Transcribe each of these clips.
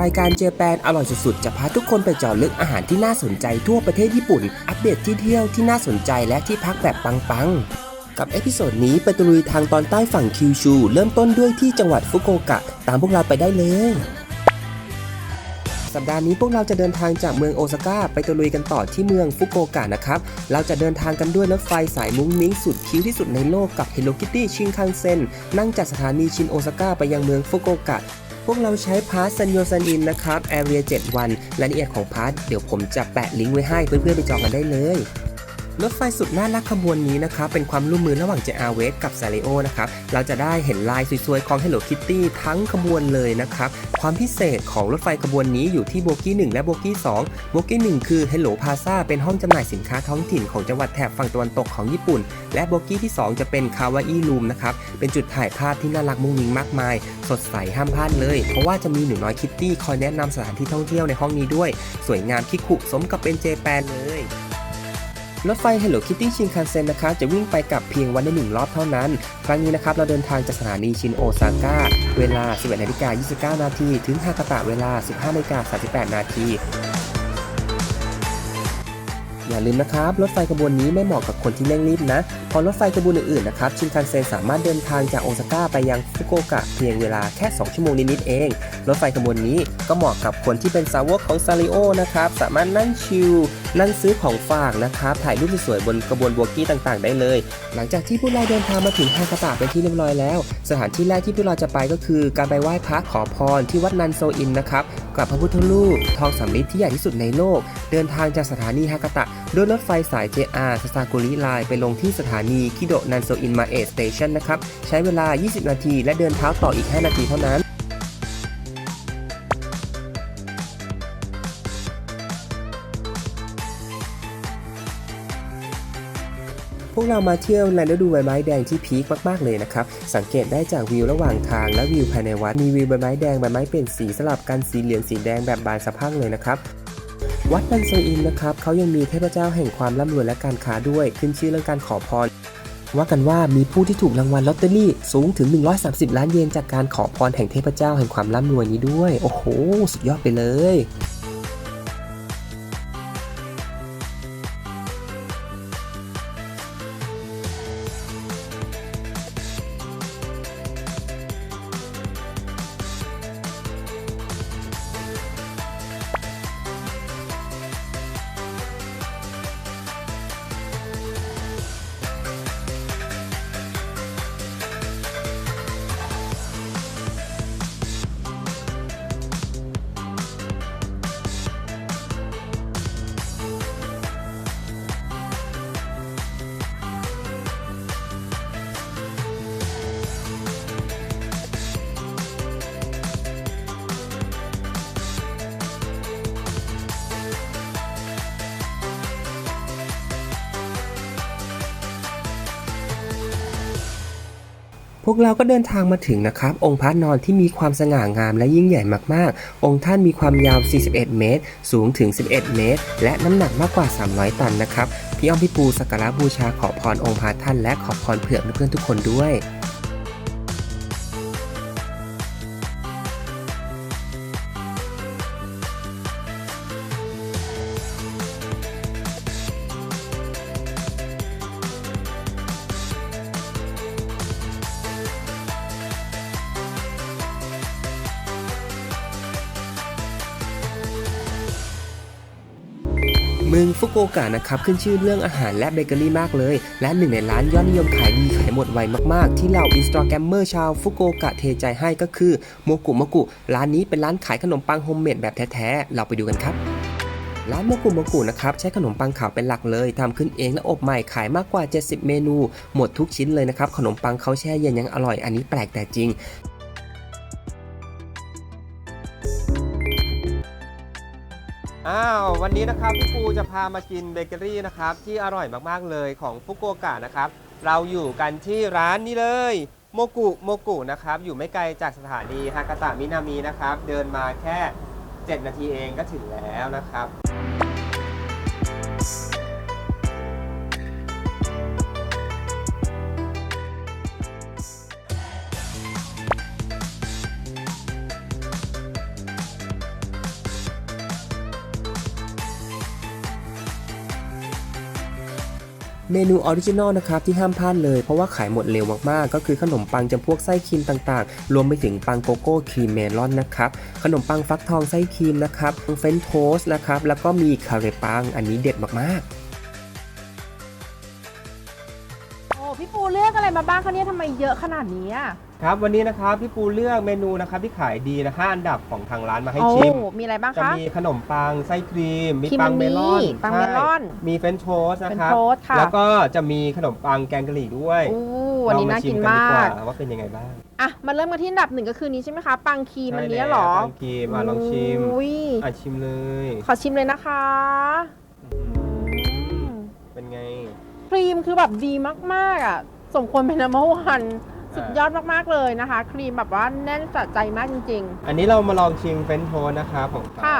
รายการเจแปนอร่อยสุดๆ จะพาทุกคนไปเจาะลึกอาหารที่น่าสนใจทั่วประเทศญี่ปุ่น อัปเดตที่เที่ยวที่น่าสนใจและที่พักแบบปังๆ กับเอพิโซดนี้ไปตลุยทางตอนใต้ฝั่งคิวชู เริ่มต้นด้วยที่จังหวัดฟุกุโอกะ ตามพวกเราไปได้เลย สัปดาห์นี้พวกเราจะเดินทางจากเมืองโอซาก้าไปตะลุยกันต่อที่เมืองฟุกุโอกะนะครับ เราจะเดินทางกันด้วยรถไฟสายมุ้งมิ้งสุดคิ้วที่สุดในโลกกับ Hello Kitty ชินคันเซ็นนั่งจากสถานีชินโอซาก้าไปยังเมืองฟุกุโอกะ พวกเราใช้พาสซันโยซันินนะครับแอเรีย7วันรายละเอียดของพาสเดี๋ยวผมจะแปะลิงก์ไว้ให้เพื่อนๆไปจองกันได้เลย รถไฟสุดน่ารักขบวนนี้นะครับเป็นความร่วมมือระหว่าง JR West กับ s a r i o นะครับเราจะได้เห็นลายสวยๆ ของ Hello Kitty ทั้งขบวนเลยนะครับความพิเศษของรถไฟขบวนนี้อยู่ที่โบกี้ 1 และโบกี้ 2 โบกี้ 1 คือ Hello Plaza เป็นห้องจำหน่ายสินค้าท้องถิ่นของจังหวัดแถบฝั่งตะวันตกของญี่ปุ่น และโบกี้ที่ 2 จะเป็น Kawaii Room นะครับเป็นจุดถ่ายภาพที่น่ารักมุ้งมิ้งมากมาย สดใสห้ามพลาดเลย เพราะว่าจะมีหนูน้อยคิตตี้คอยแนะนำสถานที่ท่องเที่ยวในห้องนี้ด้วย สวยงามคิคุสมกับเป็นเจแปนเลย รถไฟ Hello Kitty ชินคันเซ็นนะครับจะวิ่งไปกลับเพียงวันละหนึ่งรอบเท่านั้น ครั้งนี้นะครับเราเดินทางจากสถานีชินโอซาก้า เวลา 11นาฬิกา29 นาที ถึงฮากาตะเวลา 15นาฬิกา38 นาทีอย่าลืมนะครับ รถไฟขบวนนี้ไม่เหมาะกับคนที่เร่งรีบนะพราะรถไฟขบวนอื่นๆนะครับชินคันเซ็นสามารถเดินทางจากโอซาก้าไปยังฟุกุโอกะเพียงเวลาแค่ 2 ชั่วโมงนิดๆเอง รถไฟขบวนนี้ ก็เหมาะกับคนที่เป็นสาวกของซาริโอนะครับสามารถนั่งชิลนั่งซื้อของฝากนะครับถ่ายรูปสวยๆบนกระบวนบวกี้ต่างๆ ได้เลย หลังจากที่พวกเราเดินทางมาถึงฮากาตะเป็นที่เรียบร้อยแล้ว สถานที่แรกที่พวกเราจะไปก็คือ การไปไหว้พระขอพรที่วัดนันโซอินนะครับกับพระพุทธรูปทองสำริดที่ใหญ่ที่สุดในโลก เดินทางจากสถานีฮากาตะด้วยรถไฟสาย JR ซาซากุริไลน์ไปลงที่สถานีคิโดนันโซอินมาเอสเตชันนะครับใช้เวลา 20 นาที และเดินเท้าต่ออีก 5 นาทีเท่านั้น กเรามาเที่ยวในฤดูใบไม้แดงที่พีคมากๆเลยนะครับ สังเกตได้จากวิวระหว่างทางและวิวภายในวัด มีวิวใบไม้แดงใบไม้เปลี่ยนสีสลับกันสีเหลืองสีแดงแบบบานสะพรั่งเลยนะครับวัดนันโซอินนะครับเขายังมีเทพเจ้าแห่งความร่ำรวยและการค้าด้วยขึ้นชื่อเรื่องการขอพรว่ากันว่ามีผู้ที่ถูกรางวัลลอตเตอรี่สูงถึง 130 ล้านเยนจากการขอพรแห่งเทพเจ้าแห่งความร่ำรวยนี้ด้วย โอ้โห สุดยอดไปเลย พวกเราก็เดินทางมาถึงนะครับ องค์พระนอนที่มีความสง่างามและยิ่งใหญ่มากๆ องค์ท่านมีความยาว 41 เมตร สูงถึง 11 เมตร และน้ำหนักมากกว่า 300 ตันนะครับ พี่อ้อมพี่ปูสักการะบูชาขอพรองค์พระท่านและขอพรเผื่อเพื่อนๆทุกคนด้วย มืองฟุกุโอกะนะครับขึ้นชื่อเรื่องอาหารและเบเกอรี่มากเลย และหนึ่งในร้านยอดนิยมขายดีขายหมดไวมากๆ ที่เหล่าอินสตาแกรมเมอร์ชาวฟุกุโอกะเทใจให้ก็คือโมกุโมกุ ร้านนี้เป็นร้านขายขนมปังโฮมเมดแบบแท้ๆ เราไปดูกันครับร้านโมกุโมกุนะครับใช้ขนมปังขาวเป็นหลักเลยทำขึ้นเองและอบใหม่ขายมากกว่า 70 เมนู หมดทุกชิ้นเลยนะครับขนมปังเขาแช่เย็นยังอร่อยอันนี้แปลกแต่จริง อ้าววันนี้นะครับพี่ปูจะพามากินเบเกอรี่นะครับที่อร่อยมากๆเลยของฟุกุโอกะนะครับ เราอยู่กันที่ร้านนี้เลยโมกุโมกุนะครับอยู่ไม่ไกลจากสถานีฮากาตะมินามินะครับ เดินมาแค่ 7 นาทีเองก็ถึงแล้วนะครับ เมนูออริจินอลนะครับที่ห้ามพลาดเลยเพราะว่าขายหมดเร็วมากๆ ก็คือขนมปังจำพวกไส้ครีมต่างๆ รวมไปถึงปังโกโก้ครีมเมลอนนะครับ ขนมปังฟักทองไส้ครีมนะครับเฟรนโทสนะครับ แล้วก็มีคาเรปังอันนี้เด็ดมากๆ มาบ้างคะเนี่ยทำไมเยอะขนาดนี้อะครับ วันนี้นะครับพี่ปูเลือกเมนูนะครับที่ขายดีนะ5อันดับของทางร้านมาให้โอ้ชิม มีอะไรบ้างจะคะ มีขนมปังไส้ครีม มีครีมปังเมลอนมันมีปังเมลอนใช่มีเฟรนช์โทสต์นะครับเป็นโทสต์ค่ะ แล้วก็จะมีขนมปังแกงกะหรี่ด้วยอู้วันนี้น่ากินลองมชิากดีว่ว่าเป็นยังไงบ้างอะ มาเริ่มกันที่อันดับหนึ่งก็คือนี้ใช่ไหมคะ ปังครีมอันเนี้ยเหรอใช่แล้วปังครีมอะลองชิมอุ้ยอะชิมเลย ขอชิมเลยนะคะอืมเป็นไง ครีมคือแบบดีมากๆอะ สมควรเป็นนัมเบอร์วันสุดยอดมากๆเลยนะคะ ครีมแบบว่าแน่นสะใจมากจริง อันนี้เรามาลองชิมเฟรนช์โทสต์นะครับของเขาค่ะ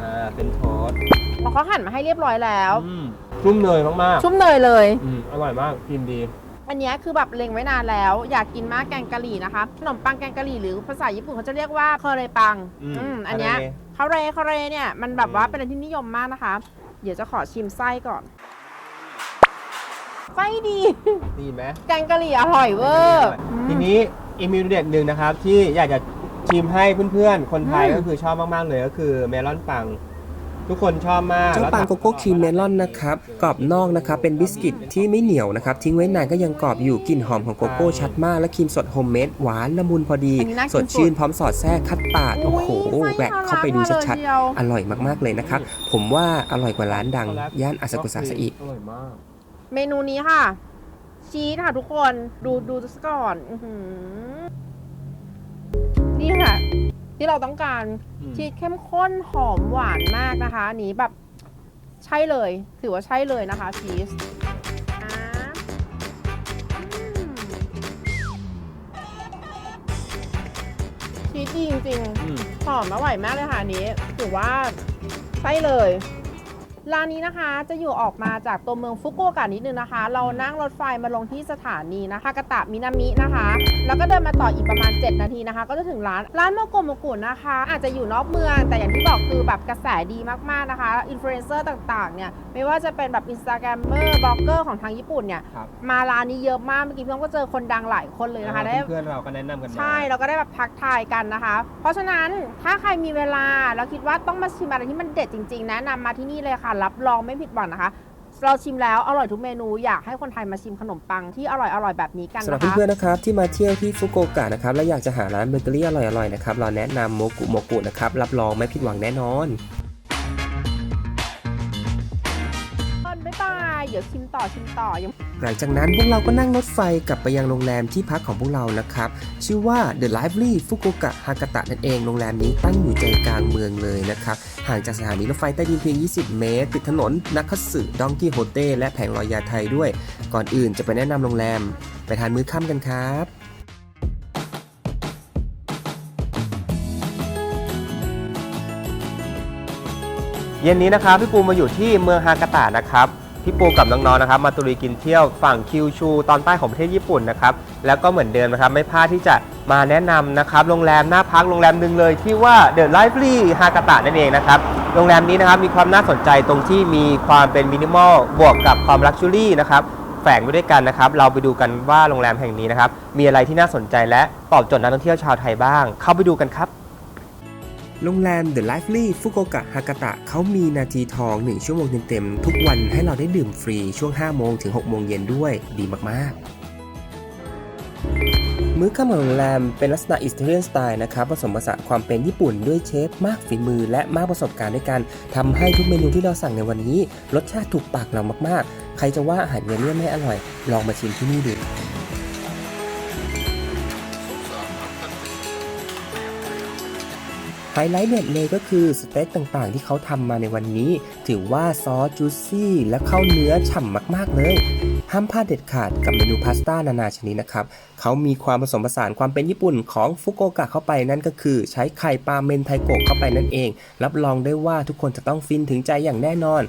อ่าเฟรนช์โทสต์ๆแล้วเขาหั่นมาให้เรียบร้อยแล้ว อืมชุ่มเนยมากชุ่มเนยเลย ๆอืมอร่อยมากกินดี อันเนี้ยคือแบบเล็งไว้นานแล้ว อยากกินมากแกงกะหรี่นะคะขนมปังแกงกะหรี่หรือภาษาญี่ปุ่นเขาจะเรียกว่าเคอเรปังอืมอืมอันเนี้ยคาเรคาเรคาเรเนี่ยมันแบบว่าเป็นอะไรที่นิยมมากนะคะ เดี๋ยวจะขอชิมไส้ก่อน ไส้ดีดีไหมแกงกะหรี่อร่อยเวอร์ทีนี้อีกเมนูเด็ดหนึ่งนะครับ ที่อยากจะชิมให้เพื่อนๆ คนไทยอืมก็คือชอบมากๆเลยก็คือเมลอนปังทุกคนชอบมากเจ้าปังโกโก้ครีมเมลอนนะครับกรอบนอกนะครับเป็นบิสกิตที่ไม่เหนียวนะครับทิ้งไว้นานก็ยังกรอบอยู่กลิ่นหอมของโกโก้ชัดมาก และครีมสดโฮมเมดหวานละมุนพอดีอันนี้น่ากินสดชื่นพร้อมสอดแทรกคัตตาร์ดโอ้โหอุ้ยแหวกเข้าไปดูชัดไส้ทะลักมาเลยเดียวๆอร่อยมากๆเลยนะครับ ผมว่าอร่อยกว่าร้านดัง ย่านอาซากุสะซะอีกอร่อยมาก เมนูนี้ค่ะ ชีสค่ะทุกคนดูดูซะก่อนอื้อหือนี่ค่ะ ที่เราต้องการอืมชีสเข้มข้นหอมหวานมากนะคะอันนี้แบบใช่เลย ถือว่าใช่เลยนะคะชีสอ่าอืมชีสดีจริงอืมๆหอมอร่อยมากเลยค่ะอันนี้ถือว่าใช่เลย ร้านนี้นะคะจะอยู่ออกมาจากตัวเมืองฟุกุโอกะนิดนึงนะคะ เรานั่งรถไฟมาลงที่สถานีนะคะกะตะมินามินะคะ แล้วก็เดินมาต่ออีกประมาณ 7 นาทีนะคะ ก็จะถึงร้านร้านโมโกโมกุนะคะ อาจจะอยู่นอกเมือง แต่อย่างที่บอกคือแบบกระแสดีมากๆนะคะอินฟลูเอนเซอร์ต่างๆเนี่ยไม่ว่าจะเป็นแบบอินสตาแกรมเมอร์บล็อกเกอร์ของทางญี่ปุ่นเนี่ยครับมาร้านนี้เยอะมากเมื่อกี้พี่น้องก็เจอคนดังหลายคนเลยนะคะได้ เพื่อนๆเราก็แนะนำกันมาใช่เราก็ได้แบบทักทายกันนะคะ เพราะฉะนั้นถ้าใครมีเวลาแล้วคิดว่าต้องมาชิมอะไรที่มันเด็ดจริงๆ แนะนำมาที่นี่เลยค่ะรับรองไม่ผิดหวังนะคะ เราชิมแล้วอร่อยทุกเมนูอยากให้คนไทยมาชิมขนมปังที่อร่อยอร่อยๆแบบนี้กันสำหรับนะคะเพื่อนๆนะครับที่มาเที่ยวที่ฟุกุโอกะนะครับและอยากจะหาร้านเบเกอรี่อร่อยๆนะครับเราแนะนำโมกุโมกุนะครับรับรองไม่ผิดหวังแน่นอน ดี๋ยวชิมต่อชิมต่อยังหลังจากนั้นพวกเราก็นั่งรถไฟกลับไปยังโรงแรมที่พักของพวกเรานะครับ ชื่อว่า The Lively Fukuoka Hakata นั่นเองโรงแรมนี้ตั้งอยู่ใจกลางเมืองเลยนะครับ ห่างจากสถานีรถไฟใต้ดินเพียง 20 เมตร ติดถนนนักคัตสึดองกี้โฮเต้และแผงลอยยาไทยด้วย ก่อนอื่นจะไปแนะนำโรงแรม ไปทานมื้อค่ำกันครับเย็นนี้นะครับพี่ปูมาอยู่ที่เมืองฮากาตะนะครับ พี่ปูกับน้องๆนะครับมาตุรีกินเที่ยวฝั่งคิวชู ตอนใต้ของประเทศญี่ปุ่นนะครับแล้วก็เหมือนเดิมนะครับไม่พลาดที่จะมาแนะนำนะครับโรงแรมน่าพักโรงแรมหนึ่งเลยที่ว่า The Lively ฮากาตะนั่นเองนะครับโรงแรมนี้นะครับมีความน่าสนใจตรงที่มีความเป็นมินิมอลบวกกับความลักชัวรี่นะครับแฝงไว้ด้วยกันนะครับเราไปดูกันว่าโรงแรมแห่งนี้นะครับมีอะไรที่น่าสนใจและตอบโจทย์นักท่องเที่ยวชาวไทยบ้าง เข้าไปดูกันครับ โรงแรม The Lively Fukuoka Hakata เขามีนาทีทอง 1 ชั่วโมงเต็มๆทุกวันให้เราได้ดื่มฟรีช่วง 5 โมงถึง 6 โมงเย็นด้วยดีมากๆ มื้อค่ำของโรงแรมเป็นลักษณะอิตาเลียนสไตล์นะครับผสมผสานความเป็นญี่ปุ่นด้วยเชฟมากฝีมือและมากประสบการณ์ด้วยกันทำให้ทุกเมนูที่เราสั่งในวันนี้ รสชาติถูกปากเรามากๆ ใครจะว่าอาหารเยเลี่ยนไม่อร่อย ลองมาชิมที่นี่ดู ไฮไลท์เด็ดเลยก็คือสเต็กต่างๆ ที่เขาทำมาในวันนี้ ถือว่าซอสจูซี่และเข้าเนื้อฉ่ำมากๆเลย ห้ามพลาดเด็ดขาดกับเมนูพาสต้านานาชนิดนะครับ เขามีความผสมผสานความเป็นญี่ปุ่นของฟุกุโอกะเข้าไปนั่นก็คือ ใช้ไข่ปลาเมนไทโกะเข้าไปนั่นเอง รับรองได้ว่าทุกคนจะต้องฟินถึงใจอย่างแน่นอน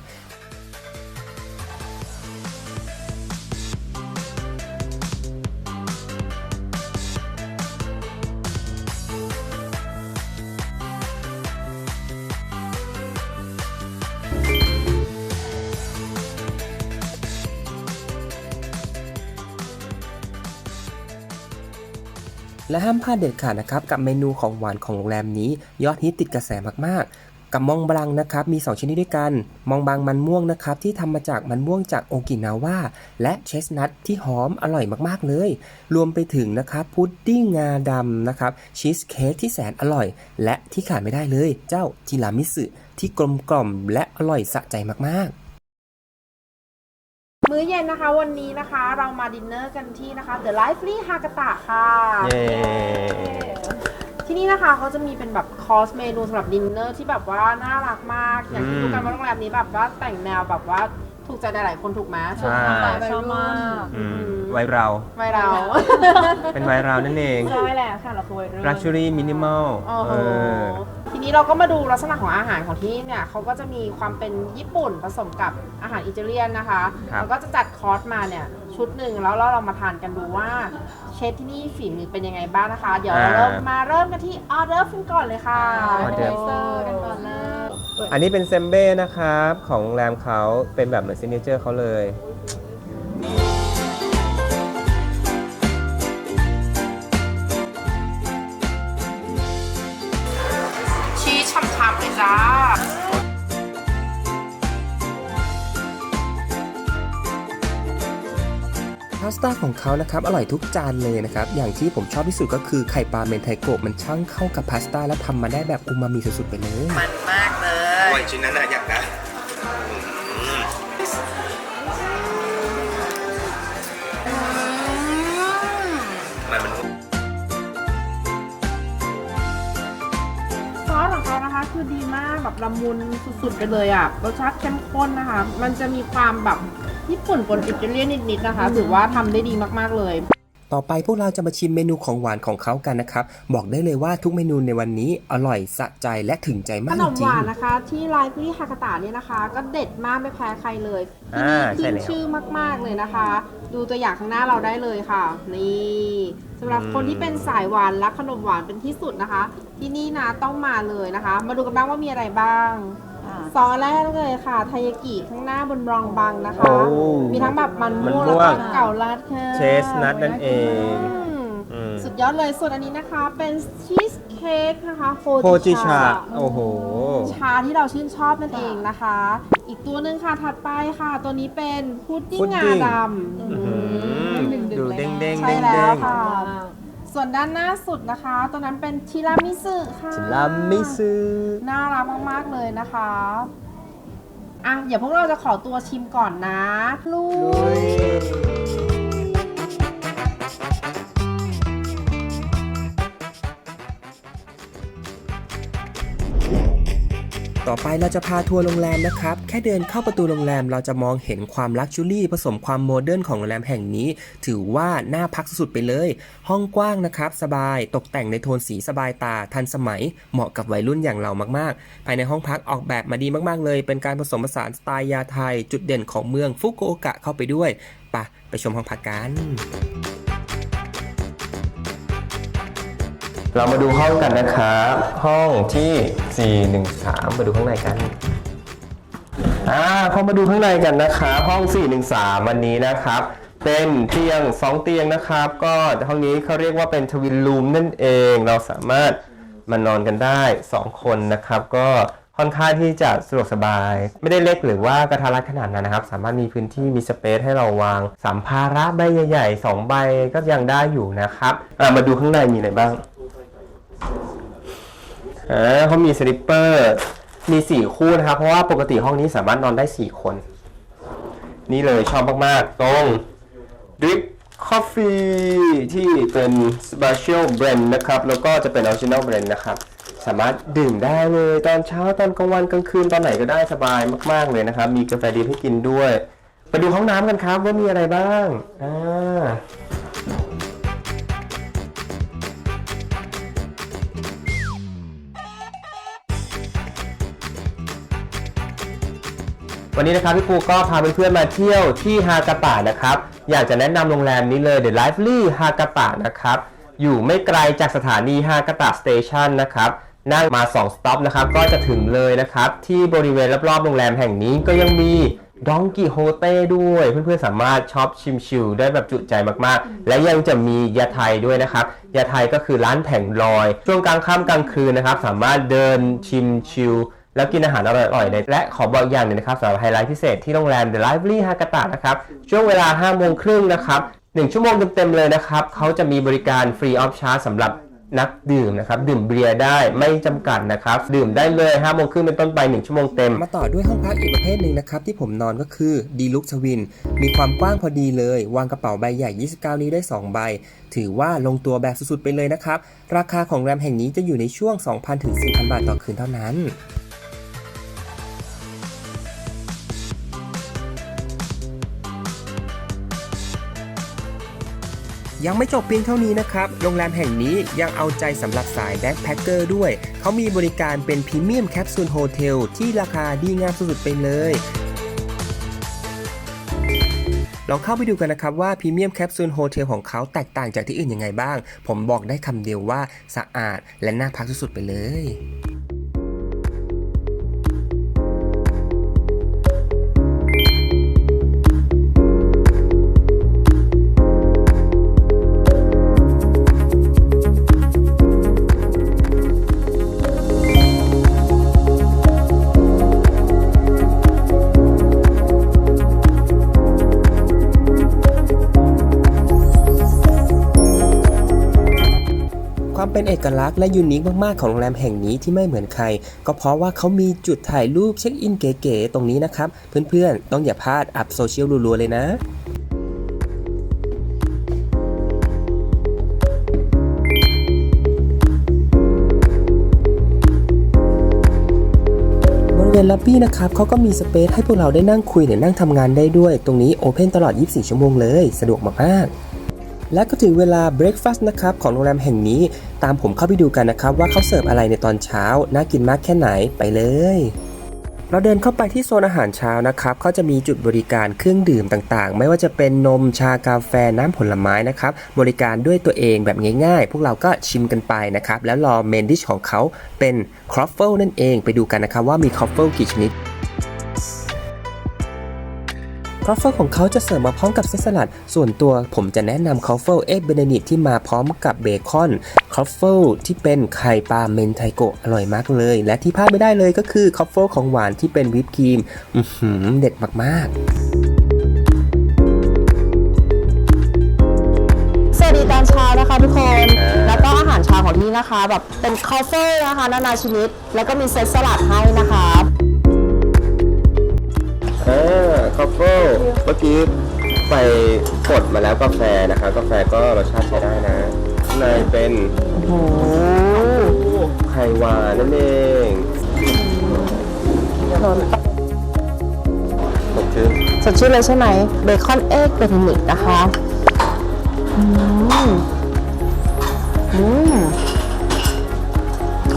และห้ามพลาดเด็ดขาดนะครับกับเมนูของหวานของโรงแรมนี้ ยอดฮิตติดกระแสมากๆ กับมองบลังนะครับมี 2 ชนิดด้วยกัน มองบางมันม่วงนะครับที่ทำมาจากมันม่วงจากโอกินาว่าและเชสนัทที่หอมอร่อยมากๆเลย รวมไปถึงนะครับพุดดิ้งงาดำนะครับชีสเค้กที่แสนอร่อย และที่ขาดไม่ได้เลย เจ้าทีรามิสุที่กลมกล่อมและอร่อยสะใจมากๆ มื้อเย็นนะคะ วันนี้นะคะเรามาดินเนอร์กันที่นะคะ The Lively Hakata ค่ะเย้ ที่นี่นะคะเขาจะมีเป็นแบบคอร์สเมนูสำหรับดินเนอร์ที่แบบว่าน่ารักมาก อย่างที่รู้กันว่าโรงแรมนี้แบบว่าแต่งแนวแบบว่าถูกใจหลายๆคนถูกไหมใช่ชอบมากอืมไว้เรา ไว้เรา เป็นไว้เรานั่นเอง ใช่แหละค่ะเราคือวัยรุ่น luxury minimal โอ้โห เออที นี้เราก็มาดูลักษณะของอาหารของที่นี่เนี่ยเขาก็จะมีความเป็นญี่ปุ่นผสมกับอาหารอิตาเลียนนะคะครับ แล้วก็จะจัดคอร์สมาเนี่ยชุดหนึ่งแล้วเรามาทานกันดูว่าเชฟที่นี่ฝีมือเป็นยังไงบ้างนะคะ เดี๋ยวเราเริ่มมาเริ่มกันที่ออเดอร์ฟกันก่อนเลยค่ะออเดิร์ฟ เซอร์กันก่อนเลยอันนี้เป็นเซมเบ้นะครับ ของโรงแรมเขาเป็นแบบเหมือนซิเนเจอร์เขาเลย ต้าของเขานะครับอร่อยทุกจานเลยนะครับอย่างที่ผมชอบที่สุดก็คือไข่ปลาเมนไทโกะมันช่างเข้ากับพาสต้าและทำมาได้แบบอูมามิสุดๆไปเลยมันมากเลอยร่อยจริงนะนะอยากนะมันมันซอสของเขานะคะคือดีมากแบบละมุนสุดๆไปเลยอะรสชาติเข้มข้นนะคะ มันจะมีความแบบ ญี่ปุ่นปนอิตาเลียนนิดๆนะคะ ถือว่าทำได้ดีมากๆเลย ต่อไปพวกเราจะมาชิมเมนูของหวานของเขากันนะครับ บอกได้เลยว่าทุกเมนูในวันนี้อร่อยสะใจและถึงใจขมากนจมริหงวานนะคะ ที่ไลฟ์ที่ฮากาตะเนี่ยนะคะ ก็เด็ดมากไม่แพ้ใครเลยที่อ่านี่ใช่ขึ้นแล้วชื่อมากๆเลยนะคะ ดูตัวอย่างข้างหน้าเราได้เลยค่ะ นี่สำหรับอืม คนที่เป็นสายหวานและขนมหวานเป็นที่สุดนะคะ ที่นี่นะต้องมาเลยนะคะ มาดูกันบ้างว่ามีอะไรบ้าง ซอสแรกเลยค่ะ ไทยากิข้างหน้าบนรองบังนะคะ โอ้มีทั้งแบบมันม่วงมันม่แล้ววก็งเก่าลัดค่ะเชสนัทนั่นเองอืมอืมสุดยอดเลยส่วนอันนี้นะคะ เป็นชีสเค้กนะคะโฟโคจิชาโอ้โห ชาที่เราชื่นชอบนั่นเองนะคะ อีกตัวหนึ่งค่ะถัดไปค่ะ ตัวนี้เป็นพุดดิ้งพุดงาดิ้ง ดำอื้อหือดูเด้งเด้งใช่เด้งแล้เด้วง ค่ะ ส่วนด้านหน้าสุดนะคะ ตัวนั้นเป็นทีรามิสุค่ะชิลามิซึน่ารักมากๆเลยนะคะอะเดี๋ยวพวกเราจะขอตัวชิมก่อนนะลูก ต่อไปเราจะพาทัวร์โรงแรมนะครับ แค่เดินเข้าประตูโรงแรมเราจะมองเห็นความลักชัวรี่ผสมความโมเดิร์นของโรงแรมแห่งนี้ ถือว่าน่าพักสุดๆไปเลย ห้องกว้างนะครับ สบายตกแต่งในโทนสีสบายตา ทันสมัย เหมาะกับวัยรุ่นอย่างเรามากๆ ภายในห้องพักออกแบบมาดีมากๆเลย เป็นการผสมผสานสไตล์ยาไทย จุดเด่นของเมืองฟุกุโอกะเข้าไปด้วยไปะไปชมห้องพักกัน เรามาดูห้องกันนะครับ ห้องที่ 413 มาดูข้างในกันอ่าเข้ามาดูข้างในกันนะครับ ห้อง 413 วันนี้นะครับ เป็นเตียง 2 เตียงนะครับ ก็ห้องนี้เขาเรียกว่าเป็นทวินรูมนั่นเอง เราสามารถมานอนกันได้ 2 คนนะครับ ก็ค่อนข้างที่จะสะดวกสบาย ไม่ได้เล็กหรือว่ากระทัดรัดขนาดนั้นนะครับ สามารถมีพื้นที่มีสเปซให้เราวางสัมภาระใบใหญ่ๆ2ใบก็ยังได้อยู่นะครับมาดูข้างในมีอะไรบ้าง อ่าเขามีสลิปเปอร์ มี4คู่นะครับ เพราะว่าปกติห้องนี้สามารถนอนได้4คน นี่เลยชอบมาก ๆ ตรง Drip Coffee ที่เป็น Special Blend นะครับ แล้วก็จะเป็น Original Blend นะครับ สามารถดื่มได้เลยตอนเช้าตอนกลางวันกลางคืนตอนไหนก็ได้สบายมาก ๆ เลยนะครับ มีกาแฟดีให้กินด้วย ไปดูห้องน้ำกันครับว่ามีอะไรบ้าง อ่า วันนี้นะครับพี่ปูก็พาเพื่อนๆมาเที่ยวที่ฮากาตะนะครับ อยากจะแนะนำโรงแรมนี้เลย The Lively ฮากาตะนะครับ อยู่ไม่ไกลจากสถานีฮากาตะสเตชันนะครับ นั่งมา 2 สต็อปนะครับ ก็จะถึงเลยนะครับ ที่บริเวณรอบๆโรงแรมแห่งนี้ก็ยังมีดองกิโฮเต้ด้วย เพื่อนๆสามารถช็อปชิมชิลได้แบบจุใจมากๆ และยังจะมียาไทยด้วยนะครับ ยาไทยก็คือร้านแผงลอย ช่วงกลางค่ำกลางคืนนะครับ สามารถเดินชิมชิล แล้วกินอาหารอร่อยๆและขอบอกอย่างหนึงนะครับสำหรับไฮไลท์พิเศษที่โรงแรม The Lively Hakata นะครับ ช่วงเวลา 5 โมงครึ่งนะครับ1ชั่วโมงเต็มๆเลยนะครับ เขาจะมีบริการฟรีออฟชาร์สำหรับนักดื่มนะครับ ดื่มเบียร์ได้ไม่จำกัดนะครับ ดื่มได้เลย5โมงครึ่งเป็นต้นไป 1 ชั่วโมงเต็ม มาต่อด้วยห้องพักอีกประเภทหนึ่งนะครับที่ผมนอนก็คือดีลุกทวิน มีความกว้างพอดีเลย วางกระเป๋าใบใหญ่ 29นี้ได้ 2 ใบ ถือว่าลงตัวแบบสุดๆไปเลยนะครับ ราคาของแรมแห่งนี้จะอยู่ในช่วง 2,000ถึง4,000 บาทต่อคืนเท่านั้น ยังไม่จบเพียงเท่านี้นะครับ โรงแรมแห่งนี้ยังเอาใจสำหรับสายแบ็คแพคเกอร์ด้วย เขามีบริการเป็นพรีเมียมแคปซูลโฮเทลที่ราคาดีงามสุดๆไปเลยลองเข้าไปดูกันนะครับว่าพรีเมียมแคปซูลโฮเทลของเขาแตกต่างจากที่อื่นยังไงบ้าง ผมบอกได้คำเดียวว่าสะอาดและน่าพักสุดๆไปเลย อกลักษณ์และยูนิคมากๆของโรงแรมแห่งนี้ที่ไม่เหมือนใคร ก็เพราะว่าเขามีจุดถ่ายรูปเช็คอินเก๋ๆตรงนี้นะครับ เพื่อนๆ ต้องอย่าพลาดอัพโซเชียลรัวๆเลยนะบริเวณล็อบบี้นะครับเขาก็มีสเปซให้พวกเราได้นั่งคุยหรือนั่งทำงานได้ด้วย ตรงนี้โอเพนตลอด 24 ชั่วโมงเลย สะดวกมากๆ และก็ถึงเวลาเบรคฟาสต์นะครับของโรงแรมแห่งนี้ ตามผมเข้าไปดูกันนะครับ ว่าเขาเสิร์ฟอะไรในตอนเช้า น่ากินมากแค่ไหนไปเลย เราเดินเข้าไปที่โซนอาหารเช้านะครับเขาจะมีจุดบริการเครื่องดื่มต่างๆ ไม่ว่าจะเป็นนมชากาแฟน้ำผลไม้นะครับ บริการด้วยตัวเองแบบง่ายๆ พวกเราก็ชิมกันไปนะครับ แล้วรอเมนดิชของเขาเป็นครอฟเฟิลนั่นเอง ไปดูกันนะครับว่ามีครอฟเฟิลกี่ชนิด ครอฟเฟิลของเขาจะเสิร์ฟมาพร้อมกับเซตสลัด ส่วนตัวผมจะแนะนำครอฟเฟิลเอ็กเบเนดิกที่มาพร้อมกับเบคอนครอฟเฟิลที่เป็นไข่ปลาเมนไทโกะอร่อยมากเลย และที่พลาดไม่ได้เลยก็คือครอฟเฟิลของหวานที่เป็นวิปครีมเด็ดมากๆสวัสดีตอนเช้านะคะทุกคน แล้วก็อาหารเช้าของที่นี่นะคะ แบบเป็นคอฟเฟ่นะคะ นานาชนิด แล้วก็มีเซตสลัดให้นะคะ เออคอฟเฟิลเมื่อกี้ไปกดมาแล้วกาแฟนะคะกาแฟก็รสชาติใช้ได้นะข้างในเป็นโอ้ไข่หวานนั่นเองสดชื่นสดชื่นเลยใช่ไหมเบคอนเอ็กเป็นมิกนะคะ อืม อืม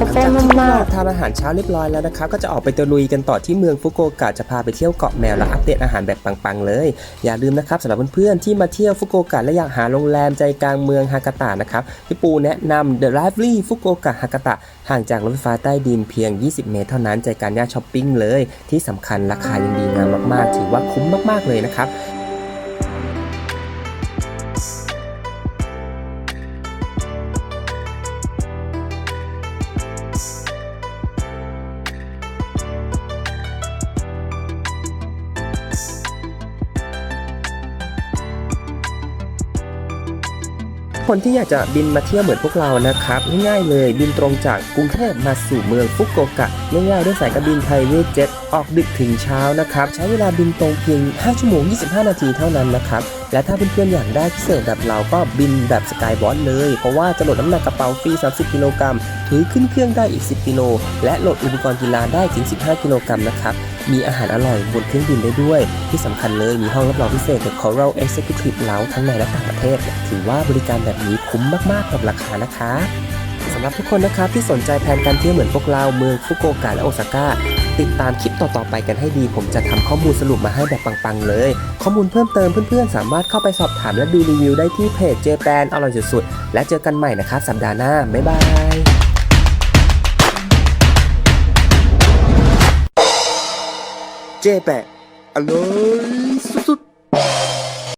คอฟมากทานอาหารเช้าเรียบร้อยแล้วนะครับก็จะออกไปตะลุยกันต่อที่เมืองฟุกุโอกะจะพาไปเที่ยวเกาะแมวและอัปเดตอาหารแบบปังๆเลย อย่าลืมนะครับสำหรับเพื่อนๆที่มาเที่ยวฟุกุโอกะและอยากหาโรงแรมใจกลางเมืองฮากาตะนะครับพี่ปูแนะนำ The Lively ฟุกุโอกะฮากาตะห่างจากรถไฟฟ้าใต้ดินเพียง 20 เมตรเท่านั้นใจกลารย่านช้อปปิ้งเลย ที่สำคัญราคายังดีงามมากๆ ถือว่าคุ้มมากๆเลยนะครับ คนที่อยากจะบินมาเที่ยวเหมือนพวกเรานะครับ ง่ายๆเลยบินตรงจากกรุงเทพมาสู่เมืองฟุกุโอกะ ง่ายๆด้วยสายการบินไทยเวทเจ็ตออกดึกถึงเช้านะครับ ใช้เวลาบินตรงเพียง 5 ชั่วโมง 25 นาทีเท่านั้นนะครับและถ้าเพื่อนๆอยากได้พิเศษแบบเราก็บินแบบสกายบอสเลย เพราะว่าจะโหลดน้ำหนักกระเป๋าฟรี 30 กิโลกรัมถือขึ้นเครื่องได้อีก 10 กิโล และโหลดอุปกรณ์กีฬาได้ถึง 15 กิโลกรัมนะครับ มีอาหารอร่อยบนเครื่องบินได้ด้วย ที่สำคัญเลยมีห้องรับรองพิเศษ The Coral Executive Lounge ทั้งในและต่างประเทศ ถือว่าบริการแบบนี้คุ้มมากๆกับราคานะคะสำหรับทุกคนนะครับที่สนใจแผนการเที่ยวเหมือนพวกเราเมืองฟุกุโอกะและโอซาก้าติดตามคลิปต่อๆไปกันให้ดี ผมจะทำข้อมูลสรุปมาให้แบบปังๆเลย ข้อมูลเพิ่มเติมเพื่อนๆ สามารถเข้าไปสอบถามและดูรีวิวได้ที่เพจเจแปนอร่อยสุดๆ และเจอกันใหม่นะครับสัปดาห์หน้า บ๊ายบาย ကျဲပန့်အလုံးစွတ်